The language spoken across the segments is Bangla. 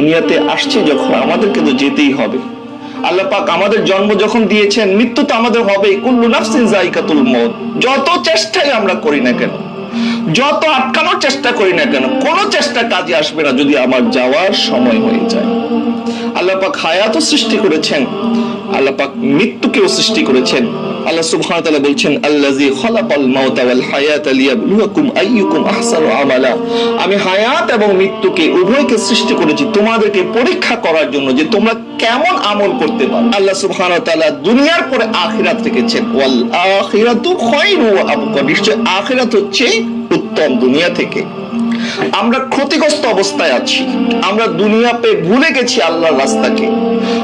দুনিয়াতে আসছি যখন আমাদেরকে তো যেতেই হবে। আল্লাহ পাক আমাদের জন্ম যখন দিয়েছেন, মৃত্যু তো আমাদের মউত যত চেষ্টাই আমরা করি না কেন, যত আটকানোর চেষ্টা করি না কেন, কোনো চেষ্টা কাজে আসবে না যদি আমার যাওয়ার সময় হয়ে যায়। আল্লাহ পাক হায়াতও সৃষ্টি করেছেন। আল্লাহ পাক মৃত্যুকেও সৃষ্টি করেছেন। আল্লাহ বলছেন আইয়ুকুম আমালা। আমি হায়াত এবং মৃত্যুকে উভয়কে সৃষ্টি করেছি তোমাদেরকে পরীক্ষা করার জন্য যে তোমরা কেমন আমল করতে পারো। আল্লাহ তাআলা দুনিয়ার পরে আখিরাত রেখেছেন। ওয়াল নিশ্চয় আখিরাত হচ্ছে উত্তম দুনিয়া থেকে। আমরা ক্ষতিগ্রস্ত অবস্থায় আছি। আমরা দুনিয়া পেয়ে ভুলে গেছি আল্লাহর রাস্তাকে।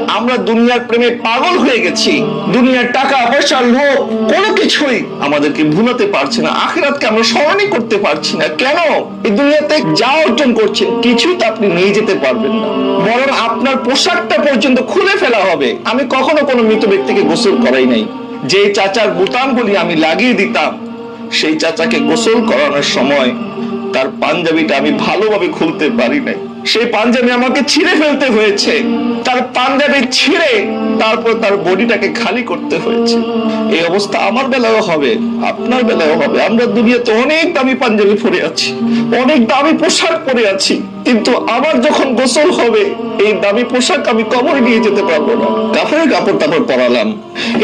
আমরা দুনিয়ার প্রেমে পাগল হয়ে গেছি। দুনিয়ার টাকা, পয়সা, লোভ, কোনো কিছুই আমাদেরকে ভুলাতে পারছে না। আখিরাতকে আমরা স্মরণই করতে পারছি না। কেন? এই দুনিয়াতে যা অর্জন করছেন, কিছুই তো আপনি নিয়ে যেতে পারবেন না। বরং আপনার পোশাকটা পর্যন্ত খুলে ফেলা হবে। আমি কখনো কোনো মৃত ব্যক্তিকে গোসল করাই নাই। যে চাচার বোতামগুলি আমি লাগিয়ে দিতাম, সেই চাচাকে গোসল করানোর সময় তার পাঞ্জাবিটা আমি ভালোভাবে খুলতে পারি নাই। সেই পাঞ্জাবি আমাকে ছিঁড়ে ফেলতে হয়েছে। তার পাঞ্জাবি ছিঁড়ে তারপর তার বডিটাকে খালি করতে হয়েছে। এই অবস্থা আমার বেলায়ও হবে, আপনার বেলায়ও হবে। আমরা দুনিয়াতে অনেক দামি পাঞ্জাবি পরে আছি, অনেক দামি পোশাক পরে আছি। কিন্তু আমার যখন গোসল হবে, এই দামি পোশাক আমি কবরে নিয়ে যেতে পারব না। কাপড়ের কাপড় তারপর পরালাম।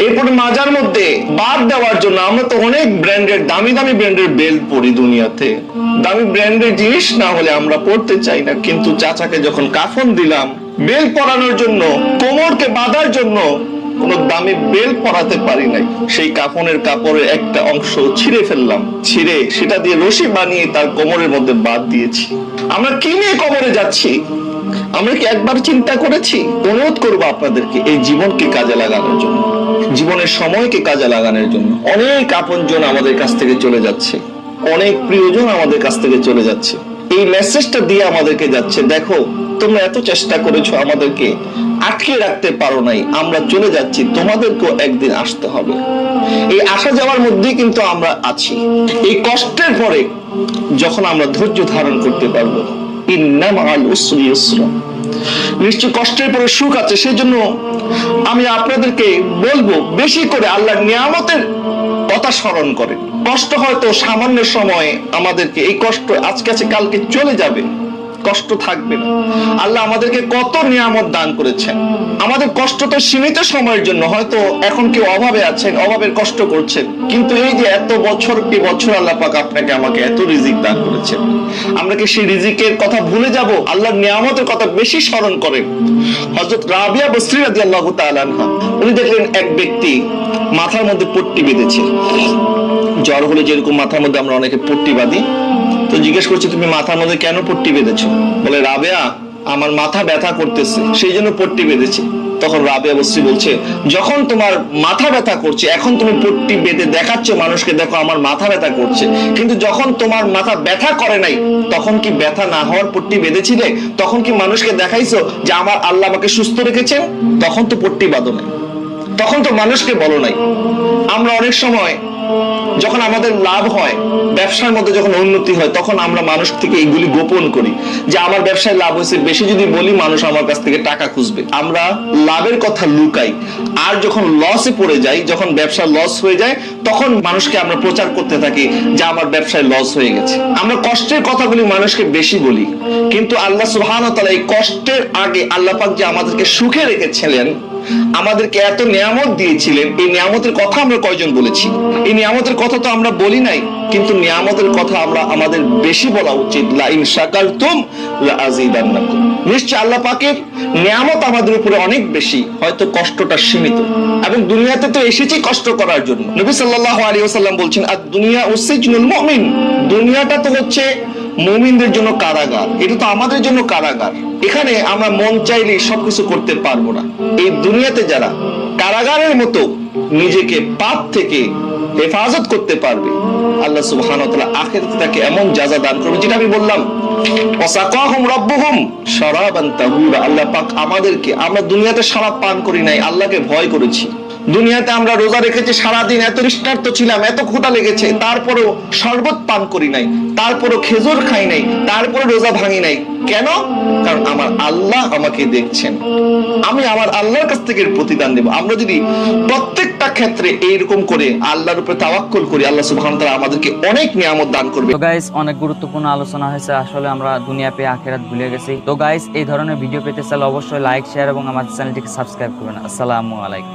এরপরে মাজার মধ্যে বাদ দেওয়ার জন্য আমরা তো অনেক ব্র্যান্ডের, দামি দামি ব্র্যান্ডের বেল্ট পরি দুনিয়াতে। দামি ব্র্যান্ডের জিনিস না হলে আমরা পড়তে চাই না। কিন্তু চাচাকে যখন কাফন দিলাম, বেল পরানোর জন্য, কোমরকে বাঁধার জন্য, কোন দামি বেল পরাতে পারি নাই। সেই কাফনের কাপড়ের একটা অংশ ছিঁড়ে ফেললাম। ছিঁড়ে সেটা দিয়ে রশি বানিয়ে তার কোমরের মধ্যে বাদ দিয়েছি। আমরা কি নিয়ে কোমরে যাচ্ছি? আমরা কি একবার চিন্তা করেছি? অনুরোধ করব আপনাদেরকে, এই জীবনকে কাজে লাগানোর জন্য। জীবনের সময়কে কাজে লাগানোর জন্য। অনেক আপনজন আমাদের কাছ থেকে চলে যাচ্ছে। অনেক প্রিয়জন আমাদের কাছ থেকে চলে যাচ্ছে। এই মেসেজটা দিয়ে আমাদেরকে যাচ্ছে, দেখো, তোমরা এত চেষ্টা করেছ আমাদেরকে আটকে রাখতে পারো নাই, আমরা চলে যাচ্ছি, তোমাদেরকেও একদিন আসতে হবে। এই আসা যাওয়ার মধ্যেই কিন্তু আমরা আছি। এই কষ্টের পরে যখন আমরা ধৈর্য ধারণ করতে পারব নিশ্চয় কষ্টের পরে সুখ আছে, সেজন্য আমি আপনাদেরকে বলব, বেশি করে আল্লাহর নিয়ামতের কথা স্মরণ করেন কষ্ট হয়তো সামান্য সময়ে আমাদেরকে এই কষ্ট আজকে আছে, কালকে চলে যাবে। কষ্ট থাকবে না। আল্লাহ আমাদেরকে কত নিয়ামত দান করেছেন। আমাদের কষ্ট তো সীমিত সময়ের জন্য, হয়তো এখন কেউ অভাবে আছেন, অভাবের কষ্ট করছেন। কিন্তু এই যে এত বছর কি বছর আল্লাহ পাক আপনাকে আমাকে এত রিজিক দান করেছেন। আমরা কি সেই রিজিকের কথা ভুলে যাব? আল্লাহর নিয়ামতের কথা বেশি স্মরণ করেন। হযরত রাবিয়া বসরি রাদিয়াল্লাহু তাআলা উনি দেখলেন এক ব্যক্তি মাথার মধ্যে পট্টি বেঁধেছে। জ্বর হলে যেরকম মাথার মধ্যে আমরা অনেকে পট্টি বাঁধি তো জিজ্ঞেস করছি, তুমি মাথার মধ্যে কেন পট্টি বেঁধেছো? বলে, রাবেয়া, আমার মাথা ব্যথা করতেছে, সেই জন্য পট্টি বেঁধেছি। তখন রাবেয়া বস্রি বলছে, যখন তোমার মাথা ব্যথা করছে, এখন তুমি পট্টি বেঁধে দেখাচ্ছ মানুষকে, দেখো আমার মাথা ব্যথা করছে। কিন্তু যখন তোমার মাথা ব্যথা করে নাই, তখন কি ব্যথা না হওয়ার পট্টি বেঁধেছিলে? তখন কি মানুষকে দেখাইছো যে আমার আল্লাহ আমাকে সুস্থ রেখেছেন? তখন তো পট্টি বাঁধো নাই। তখন তো মানুষকে বলো নাই। আমরা অনেক সময় যখন আমাদের লাভ হয়, ব্যবসার মধ্যে যখন উন্নতি হয়, তখন আমরা মানুষ থেকে এইগুলি গোপন করি যে আমার ব্যবসায় লাভ হয়েছে, বেশি যদি বলি মানুষ আমার কাছ থেকে টাকা খুঁজবে। আমরা লাভের কথা লুকাই। আর যখন লসে পড়ে যাই, যখন ব্যবসা লস হয়ে যায়, তখন মানুষকে আমরা প্রচার করতে থাকি যে আমার ব্যবসায় লস হয়ে গেছে। আমরা কষ্টের কথাগুলি মানুষকে বেশি বলি, কিন্তু আল্লাহ সুবহান এই কষ্টের আগে আল্লাহ পাক যে আমাদেরকে সুখে রেখেছিলেন, আমাদেরকে এত নিয়ামত দিয়েছিলেন, এই নিয়ামতের কথা আমরা কয়জন বলেছি? এই নিয়ামতের কথা তো আমরা বলি নাই, কিন্তু নিয়ামতের কথা আমরা আমাদের বেশি বলা উচিত। লাইন শাকারতুম নিশ্চয় আল্লাহ পাকের নিয়ামত আমাদের উপরে অনেক বেশি, হয়তো কষ্টটা সীমিত। এবং দুনিয়াতে তো এসেছি কষ্ট করার জন্য। নবী সাল্লাহ আলী ওয়াসাল্লাম বলছেন আর দুনিয়া উসিজনুল মমিন। দুনিয়াটা তো হচ্ছে মুমিনদের জন্য কারাগার। এটা তো আমাদের জন্য কারাগার। এখানে আমরা মন চাইলেই সবকিছু করতে পারব না। এই দুনিয়াতে যারা কারাগারের মতো নিজেকে পাপ থেকে হেফাজত করতে পারবে, আল্লাহ সুবহান আখের তাকে এমন জাযা দান করবে, যেটা আমি বললাম আল্লাহ পাক আমাদেরকে, আমরা দুনিয়াতে শরাব পান করি নাই, আল্লাহকে ভয় করেছি। দুনিয়াতে আমরা রোজা রেখেছি, সারাদিন এত নিষ্ঠার্থ ছিলাম, এত ক্ষুধা লেগেছে, তারপরেও শরবত পান করি নাই, তারপরেও খেজুর খাই নাই তারপরে রোজা ভাঙি নাই। কেন? কারণ আমার আল্লাহ আমাকে দেখছেন। আমি আমার আল্লাহর কাছ থেকে প্রতিদান দেব। আমরা যদি প্রত্যেকটা ক্ষেত্রে এইরকম করে আল্লাহর উপরে তাওয়াক্কুল করি, আল্লাহ সুবহানাহু তাআলা আমাদেরকে অনেক নিয়ামত দান করবে। তো গাইস অনেক গুরুত্বপূর্ণ আলোচনা হয়েছে। আসলে আমরা দুনিয়া পেয়ে আখেরাত ভুলে গেছি। তো গাইস এই ধরনের ভিডিও পেতে চাইলে অবশ্যই লাইক শেয়ার এবং আমাদের চ্যানেলটিকে সাবস্ক্রাইব করবেন। আসসালামু আলাইকুম।